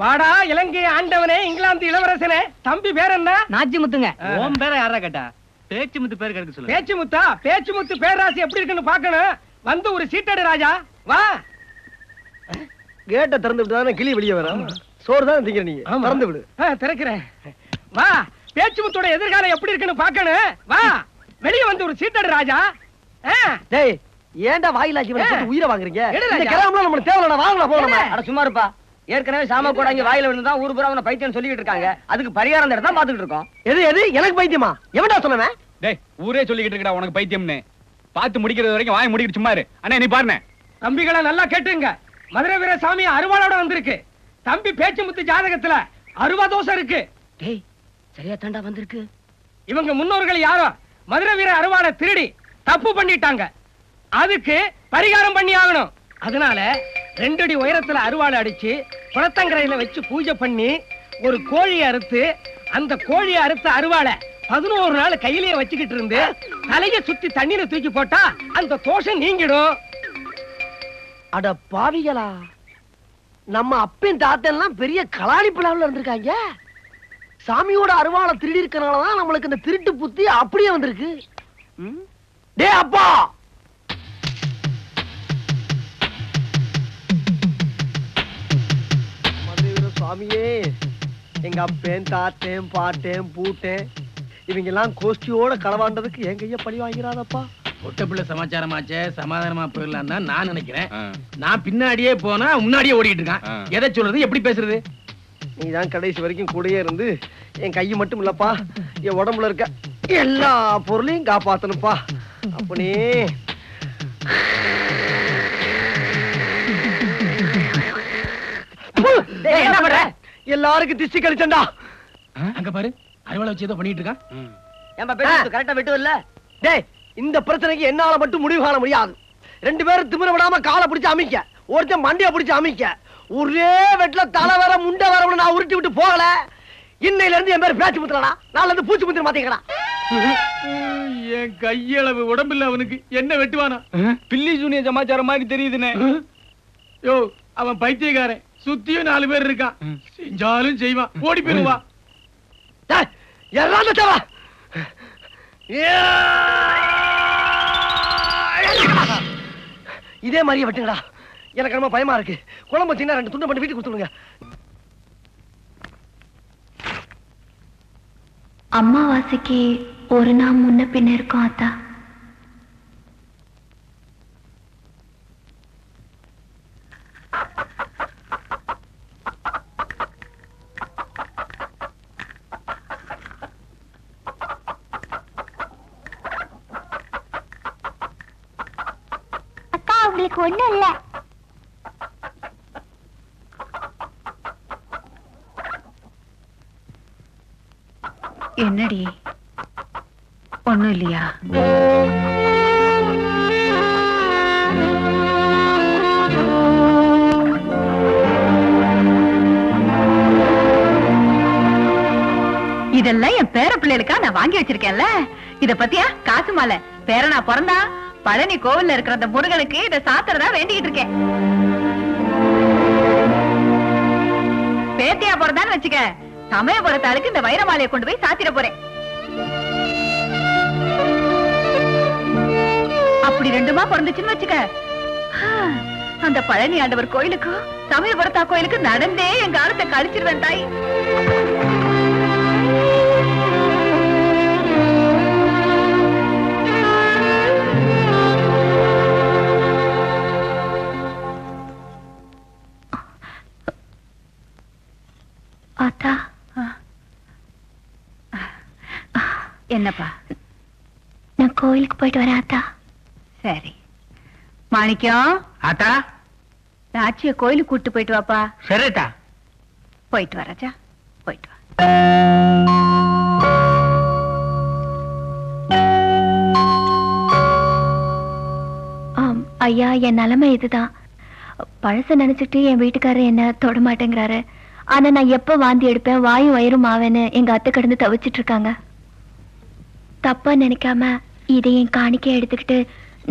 வாடா இலங்கை ஆண்டவனே இங்கிலாந்து இளவரசனே. தம்பி பேர் என்ன? நாச்சி முத்துங்க உன் பேரை யாரா கேட்டா? பேச்சு முத்து பேர் கிடைக்க சொல்லு. பேச்சு முத்தா பேச்சு முத்து பேராசி எப்படி இருக்குன்னு பார்க்கணும். வந்து ஒரு சீட்டடு ராஜா. வா. கேட்டை திறந்து விட்டு தானே கிளி வெளியே வரும்? சோறு தான் திங்கிற நீ? ஆமா. திறந்து விடு திறக்கிறேன். வா. பேச்சு முத்தோட எதிர்காலம் எப்படி இருக்குன்னு பார்க்கணும். வா. வெளிய வந்து ஒரு சீட்டடு ராஜா. டேய் ஏன்டா வாயிலா ஜீவனை ஏ. போட்டு உயிரை வாங்குறீங்க. கிராமம்லாம் நம்மளுக்கு வாங்கலாம் போகலாமா? அட சும்மா இருப்பா. ஏற்கனவே சாம கூட இங்க வாயில விழுந்தா ஊர் பூரா அவன பைத்தியம் சொல்லிக்கிட்டு இருக்காங்க. அதுக்கு பரிகாரம் தேட தான் பாத்துக்கிட்டு இருக்கோம். எது எது? எனக்கு பைத்தியமா? எவன்டா சொன்னவன்? டேய் ஊரே சொல்லிக்கிட்டு இருக்கடா உனக்கு பைத்தியம்னு. பார்த்து முடிக்கிறது வரைக்கும் வாய் முடிக்கிட்டு சும்மா இரு. அண்ணா நீ பாருண்ணே. தம்பிகளை நல்லா கேட்டுங்க. மதுரை வீரசாமி அருவாளோட வந்திருக்கு. தம்பி பேச்சு முத்து ஜாதகத்துல அருவா தோசை இருக்கு. டேய் சரியா தாண்டா வந்திருக்கு? இவங்க முன்னோர்கள் யாரோ? மதுரை வீர அருவாளை திருடி தப்பு பண்ணிட்டாங்க. அதுக்கு பரிகாரம் பண்ணி ஆகணும். அதனால ரெண்டு அடி உயரத்துல அருவாளை அடிச்சு குளத்தங்கரையில வச்சு பூஜை பண்ணி ஒரு கோழியை அறுத்து அந்த கோழியை அறுத்த அருவாளை பதினோரு நாள் கையிலேயே வச்சுக்கிட்டு இருந்து தலைய சுத்தி தண்ணியில தூக்கி போட்டா அந்த தோஷம் நீங்கிடும். அட பாவிகளா நம்ம அப்பன் தாத்தன்லாம் பெரிய கலாணி பிளாவில் இருந்திருக்காங்க. சாமியோட அருவாளை திருடி இருக்கனாலதான் நம்மளுக்கு இந்த திருட்டு புத்தி அப்படியே வந்திருக்கு. ம்? டேய் அப்பா! சுவாமியே எங்க அப்பேன் தாத்தேன் பாட்டேன் பூட்டேன் இவங்க எல்லாம் கோஷ்டியோட களவாண்டதுக்கு என் கைய பழி வாங்கிறாதப்பா. ஒட்டப்பிள்ளை சமாச்சாரமாச்சே சமாதானமா போயிடலாம் தான் நான் நினைக்கிறேன். நான் பின்னாடியே போனா முன்னாடியே ஓடிட்டு இருக்கான். எதை சொல்றது எப்படி பேசுறது? நீ தான் கடைசி வரைக்கும் கூடயே இருந்து என் கை மட்டும் இல்லப்பா என் உடம்புல இருக்க எல்லா பொருளையும் காப்பாத்தணும்ப்பா. அப்பனே என்ன பண்ற? எல்லாருக்கும் திஷ்டி கழிச்சண்டா அங்க பாரு அறுவலை வச்சு ஏதோ பண்ணிட்டு இருக்கான். ஏன்பா கரெக்டா விட்டு இல்ல டேய் இந்த பிரச்சனைக்கு என்னால மட்டும் முடிவு காண முடியாது. ரெண்டு பேரும் திமிர விடாம காலை பிடிச்சு அமைக்க. ஒருத்தன் மண்டைய பிடிச்சு அமைக்க. ஒரே வெட்ல தலை வர முண்டை வர நான் உருட்டி விட்டு போகல. இன்னையில இருந்து என் பேர் பேச்சு முத்துறடா நாளைல இருந்து பூச்சி முத்திர மாத்தீங்கடா என் கையளவு உடம்பில்ல அவனுக்கு. என்ன வெட்டுவானா? பில்லி சூனிய சமாச்சாரம் மாதிரி தெரியுதுண்ணே யோ அவன் பைத்தியக்காரன். சுத்தியும் நாலு பேர் இருக்கான் செஞ்சாலும் செய்வான் ஓடி போயிருவா டேய், எல்லாம் தவா? இதே மாதிரியே வெட்டுங்கடா. எனக்கு ரொம்ப பயமா இருக்கு. குழம்பு சின்ன ரெண்டு துண்டு பண்ணி வீட்டுக்கு கொடுத்துடுங்க. அம்மாவாசைக்கு ஒரு நாள் முன்ன பின்ன இருக்கும் அத்தா. எனக்கு ஒண்ணும் இல்ல. என்னடி? ஒண்ணும் இல்லையா? இதெல்லாம் என் பேர பிள்ளைகளுக்கா நான் வாங்கி வச்சிருக்கேன்ல. இத பத்தியா? காசு மாலை. பேரனா பிறந்தா பழனி கோவில்ல இருக்கிற அந்த முருகனுக்கு இத சாத்துறதா வேண்டிக்கிட்டு இருக்கேன். பேத்தியா பிறந்தான்னு வச்சுக்க சமயபுரத்தாளுக்கு இந்த வைரமாலையை கொண்டு போய் சாத்திட போறேன். அப்படி ரெண்டுமா பிறந்துச்சுன்னு வச்சுக்க. அந்த பழனி ஆண்டவர் கோயிலுக்கும் சமயபுரத்தா கோயிலுக்கு நடந்தே என் காலத்தை கழிச்சிருவேன் தாய். என்னப்பா? நான் கோயிலுக்கு போயிட்டு வரேன் ஆத்தா. சரி. மாணிக்கம்? ஆத்தா? ராட்சிய கோயிலுக்கு கூட்டு போயிட்டு வாப்பா. சரிட்டா போயிட்டு வா ராஜா. போயிட்டு வா. ஆம், ஐயா என் நிலைமை இதுதான். பழச நினைச்சிட்டு என் வீட்டுக்காரர் என்ன தொட மாட்டேங்கிறாரு ஆனா நான் எப்ப வாந்தி எடுப்பேன் வாயும் வயிறும் ஆவேன்னு எங்க அத்தை கடந்து தவிச்சிட்டு இருக்காங்க. தப்பா நினைக்காம இதை என் காணிக்க எடுத்துக்கிட்டு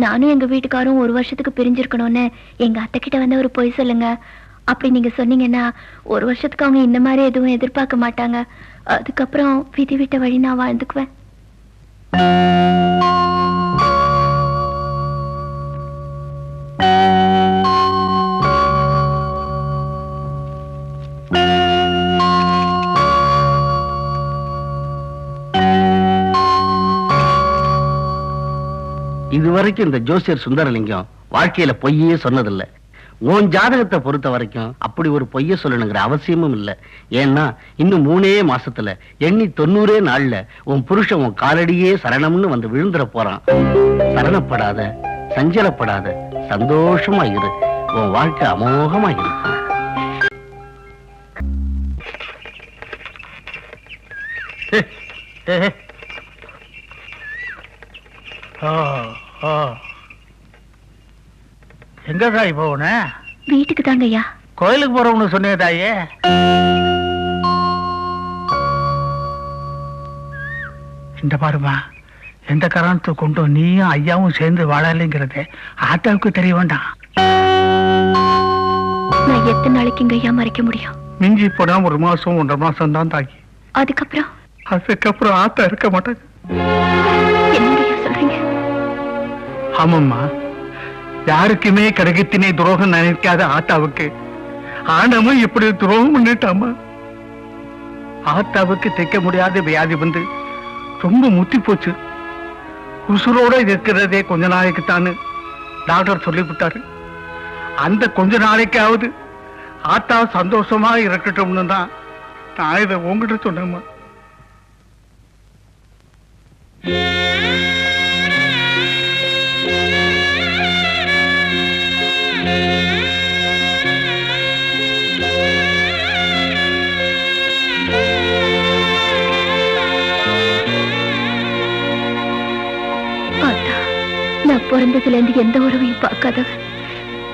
நானும் எங்க வீட்டுக்காரும் ஒரு வருஷத்துக்கு பிரிஞ்சிருக்கணும்னு எங்க அத்தை கிட்ட வந்து ஒரு பொய் சொல்லுங்க. அப்படி நீங்க சொன்னீங்கன்னா ஒரு வருஷத்துக்கு அவங்க இந்த மாதிரி எதுவும் எதிர்பார்க்க மாட்டாங்க. அதுக்கப்புறம் விதி விட்ட வழி நான் வாழ்ந்துக்குவேன். வரைக்கும் இந்த ஜோசியர் சுந்தரலிங்கம் வாழ்க்கையில பொய்யே சொன்னதில்ல. உன் ஜாதகத்தை பொறுத்த வரைக்கும் அப்படி ஒரு பொய்ய சொல்லணுங்கிற அவசியமும் இல்லை. ஏன்னா இன்னும் மூணே மாசத்துல எண்ணி தொண்ணூறே நாள்ல உன் புருஷன் உன் காலடியே சரணம்னு வந்து விழுந்துட போறான். சரணப்படாத சஞ்சலப்படாத சந்தோஷமா இரு. உன் வாழ்க்கை அமோகமா இருக்கும் எங்க தாய் போன வீட்டுக்கு தாங்க ஐயா கோயிலுக்கு போறவனு சொன்னே தாயே. இந்த பாருமா எந்த காரணத்தை கொண்டு நீயும் ஐயாவும் சேர்ந்து வாழலைங்கிறத ஆத்தாவுக்கு தெரிய வேண்டாம். நான் எத்தனை நாளைக்குங்க ஐயா மறைக்க முடியும்? மிஞ்சி போனா ஒரு மாசம் ஒன்றரை மாசம் தான் தாக்கி அதுக்கப்புறம்? அதுக்கப்புறம் ஆத்தா இருக்க மாட்டாங்க. என்னங்க ஐயா சொல்றீங்க? ஆமாம்மா. யாருக்குமே கடகத்தினை துரோகம் நினைக்காத ஆத்தாவுக்கு. ஆண்டவன் இப்படி துரோகம் பண்ணிட்டாமா? ஆத்தாவுக்கு தைக்க முடியாத வியாதி வந்து ரொம்ப முத்தி போச்சு. உசுரோட இருக்கிறதே கொஞ்ச நாளைக்கு தானு டாக்டர் சொல்லிவிட்டாரு. அந்த கொஞ்ச நாளைக்காவது ஆத்தா சந்தோஷமா இருக்கட்டும்னு தான் நான் இதை உங்ககிட்ட சொன்னேம்மா. பிறந்ததுலேருந்து இருந்து எந்த உறவையும் பார்க்காதவ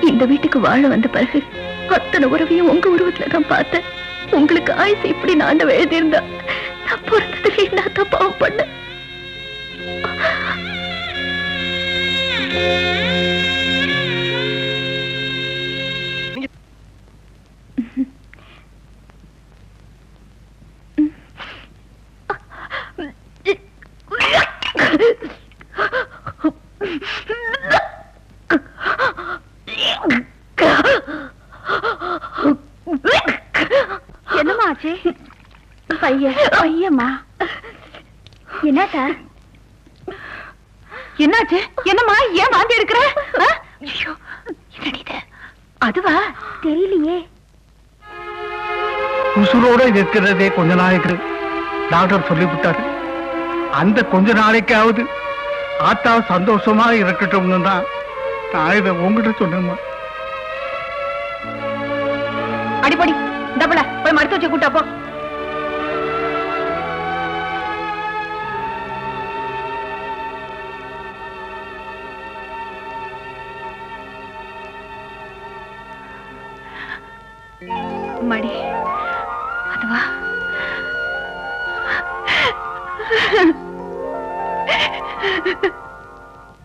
இந்த வீட்டுக்கு வாழ வந்த பிறகு அத்தனை உறவையும் உங்க உருவத்துல தான் பார்த்தேன். உங்களுக்கு ஆயுசு இப்படி நான் எழுதியிருந்தா நான் பிறந்ததுல என்ன பாவம் பண்ண பையன் பையம்மா. என்னத்தா? என்னாச்சு? என்னம்மா? ஏன் வாந்தி எடுக்கிற? ஐயோ என்னடி இது? அதுவா? தெரியலையே. உசுரோட இருக்கிறதே கொஞ்ச நாளைக்கு டாக்டர் சொல்லிவிட்டாரு. அந்த கொஞ்ச நாளைக்காவது ஆத்தா சந்தோஷமா இருக்கட்டும்னு தான் நான் இதை உங்ககிட்ட சொன்னேம்மா. அடிப்படி. டபுள போய் மருத்துவ வச்சு கூட்டா போ மடி அதுவா